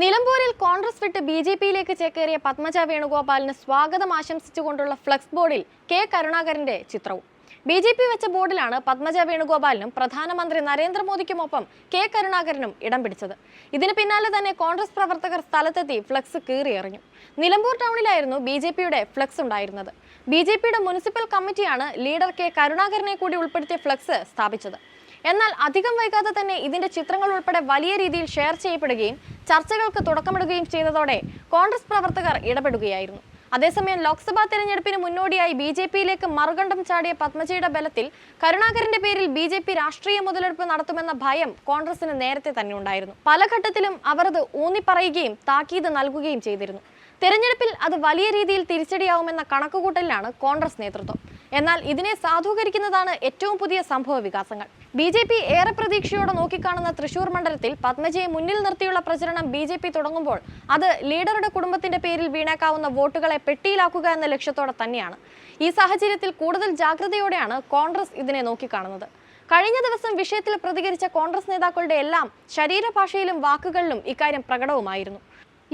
നിലമ്പൂരിൽ കോൺഗ്രസ് വിട്ട് B J പിയിലേക്ക് ചേക്കേറിയ പത്മജ വേണുഗോപാലിന് സ്വാഗതം ആശംസിച്ചുകൊണ്ടുള്ള ഫ്ലക്സ് ബോർഡിൽ കെ കരുണാകരന്റെ ചിത്രവും. ബി ജെ പി വെച്ച ബോർഡിലാണ് പത്മജ വേണുഗോപാലിനും പ്രധാനമന്ത്രി നരേന്ദ്രമോദിക്കുമൊപ്പം കെ കരുണാകരനും ഇടം പിടിച്ചത്. ഇതിന് പിന്നാലെ തന്നെ കോൺഗ്രസ് പ്രവർത്തകർ സ്ഥലത്തെത്തി ഫ്ലക്സ് കീറിയെറിഞ്ഞു. നിലമ്പൂർ ടൗണിലായിരുന്നു ബി ജെ പിയുടെ ഫ്ലക്സ് ഉണ്ടായിരുന്നത്. ബി ജെ പിയുടെ മുനിസിപ്പൽ കമ്മിറ്റിയാണ് ലീഡർ കെ കരുണാകരനെ കൂടി ഉൾപ്പെടുത്തിയ ഫ്ലക്സ് സ്ഥാപിച്ചത്. എന്നാൽ അധികം വൈകാതെ തന്നെ ഇതിന്റെ ചിത്രങ്ങൾ ഉൾപ്പെടെ വലിയ രീതിയിൽ ഷെയർ ചെയ്യപ്പെടുകയും ചർച്ചകൾക്ക് തുടക്കമിടുകയും ചെയ്തതോടെ കോൺഗ്രസ് പ്രവർത്തകർ ഇടപെടുകയായിരുന്നു. അതേസമയം ലോക്സഭാ തെരഞ്ഞെടുപ്പിന് മുന്നോടിയായി ബി ജെ പിയിലേക്ക് മറുകണ്ഠം ചാടിയ പത്മജിയുടെ ബലത്തിൽ കരുണാകരന്റെ പേരിൽ ബി ജെ പി രാഷ്ട്രീയ മുതലെടുപ്പ് നടത്തുമെന്ന ഭയം കോൺഗ്രസിന് നേരത്തെ തന്നെ ഉണ്ടായിരുന്നു. പല ഘട്ടത്തിലും അവർ അത് ഊന്നിപ്പറയുകയും താക്കീത് നൽകുകയും ചെയ്തിരുന്നു. തെരഞ്ഞെടുപ്പിൽ അത് വലിയ രീതിയിൽ തിരിച്ചടിയാവുമെന്ന കണക്കുകൂട്ടലിലാണ് കോൺഗ്രസ് നേതൃത്വം. എന്നാൽ ഇതിനെ സാധൂകരിക്കുന്നതാണ് ഏറ്റവും പുതിയ സംഭവ വികാസങ്ങൾ. ബി ജെ പി ഏറെ പ്രതീക്ഷയോടെ നോക്കിക്കാണുന്ന തൃശൂർ മണ്ഡലത്തിൽ പത്മജയെ മുന്നിൽ നിർത്തിയുള്ള പ്രചരണം ബി ജെ പി തുടങ്ങുമ്പോൾ അത് ലീഡറുടെ കുടുംബത്തിന്റെ പേരിൽ വീണേക്കാവുന്ന വോട്ടുകളെ പെട്ടിയിലാക്കുക എന്ന ലക്ഷ്യത്തോടെ തന്നെയാണ്. ഈ സാഹചര്യത്തിൽ കൂടുതൽ ജാഗ്രതയോടെയാണ് കോൺഗ്രസ് ഇതിനെ നോക്കിക്കാണുന്നത്. കഴിഞ്ഞ ദിവസം വിഷയത്തിൽ പ്രതികരിച്ച കോൺഗ്രസ് നേതാക്കളുടെ എല്ലാം ശരീരഭാഷയിലും വാക്കുകളിലും ഇക്കാര്യം പ്രകടവുമായിരുന്നു.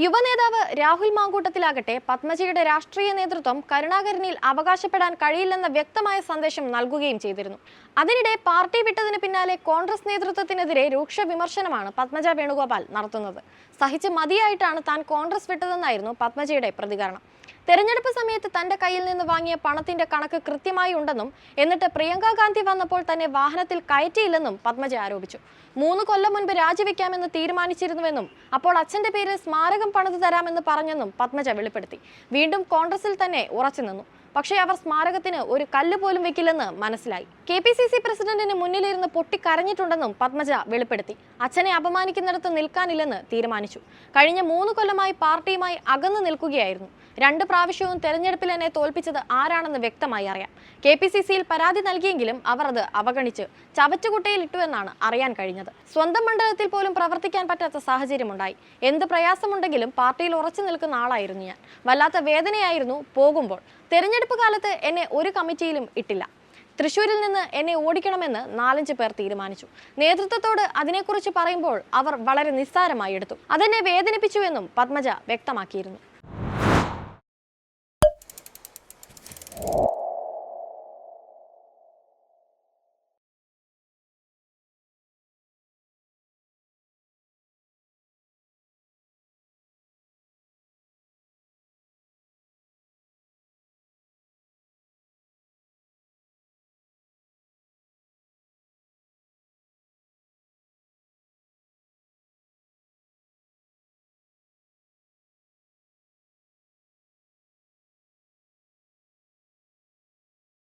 യുവനേതാവ് രാഹുൽ മാങ്കൂട്ടത്തിലാകട്ടെ പത്മജിയുടെ രാഷ്ട്രീയ നേതൃത്വം കരുണാകരനിൽ അവകാശപ്പെടാൻ കഴിയില്ലെന്ന വ്യക്തമായ സന്ദേശം നൽകുകയും ചെയ്തിരുന്നു. അതിനിടെ പാർട്ടി വിട്ടതിന് പിന്നാലെ കോൺഗ്രസ് നേതൃത്വത്തിനെതിരെ രൂക്ഷ വിമർശനമാണ് പത്മജ വേണുഗോപാൽ നടത്തുന്നത്. സഹിച്ച് മതിയായിട്ടാണ് താൻ കോൺഗ്രസ് വിട്ടതെന്നായിരുന്നു പത്മജയുടെ പ്രതികരണം. തെരഞ്ഞെടുപ്പ് സമയത്ത് തന്റെ കയ്യിൽ നിന്ന് വാങ്ങിയ പണത്തിന്റെ കണക്ക് കൃത്യമായി ഉണ്ടെന്നും എന്നിട്ട് പ്രിയങ്ക ഗാന്ധി വന്നപ്പോൾ തന്നെ വാഹനത്തിൽ കയറ്റിയില്ലെന്നും പത്മജ ആരോപിച്ചു. മൂന്ന് കൊല്ലം മുൻപ് രാജിവെക്കാമെന്ന് തീരുമാനിച്ചിരുന്നുവെന്നും അപ്പോൾ അച്ഛന്റെ പേരിൽ സ്മാരകം പണിതു തരാമെന്ന് പറഞ്ഞെന്നും പത്മജ വെളിപ്പെടുത്തി. വീണ്ടും കോൺഗ്രസിൽ തന്നെ ഉറച്ചു നിന്നു. പക്ഷേ അവർ സ്മാരകത്തിന് ഒരു കല്ല് പോലും വെക്കില്ലെന്ന് മനസ്സിലായി. കെ പി സി സി പ്രസിഡന്റിന് മുന്നിലിരുന്ന് പൊട്ടിക്കരഞ്ഞിട്ടുണ്ടെന്നും പത്മജ വെളിപ്പെടുത്തി. അച്ഛനെ അപമാനിക്കുന്നിടത്ത് നിൽക്കാനില്ലെന്ന് തീരുമാനിച്ചു. കഴിഞ്ഞ മൂന്ന് കൊല്ലമായി പാർട്ടിയുമായി അകന്നു നിൽക്കുകയായിരുന്നു. രണ്ട് പ്രാവശ്യവും തെരഞ്ഞെടുപ്പിൽ എന്നെ തോൽപ്പിച്ചത് ആരാണെന്ന് വ്യക്തമായി അറിയാം. കെ പി സി സിയിൽ പരാതി നൽകിയെങ്കിലും അവർ അത് അവഗണിച്ച് ചവറ്റുകുട്ടയിൽ ഇട്ടുവെന്നാണ് അറിയാൻ കഴിഞ്ഞത്. സ്വന്തം മണ്ഡലത്തിൽ പോലും പ്രവർത്തിക്കാൻ പറ്റാത്ത സാഹചര്യമുണ്ടായി. എന്ത് പ്രയാസമുണ്ടെങ്കിലും പാർട്ടിയിൽ ഉറച്ചു നിൽക്കുന്ന ആളായിരുന്നു ഞാൻ. വല്ലാത്ത വേദനയായിരുന്നു പോകുമ്പോൾ. തെരഞ്ഞെടുപ്പ് കാലത്ത് എന്നെ ഒരു കമ്മിറ്റിയിലും ഇട്ടില്ല. തൃശ്ശൂരിൽ നിന്ന് എന്നെ ഓടിക്കണമെന്ന് നാലഞ്ച് പേർ തീരുമാനിച്ചു. നേതൃത്വത്തോട് അതിനെക്കുറിച്ച് പറയുമ്പോൾ അവർ വളരെ നിസ്സാരമായി എടുത്തു. അതെന്നെ വേദനിപ്പിച്ചുവെന്നും പത്മജ വ്യക്തമാക്കിയിരുന്നു.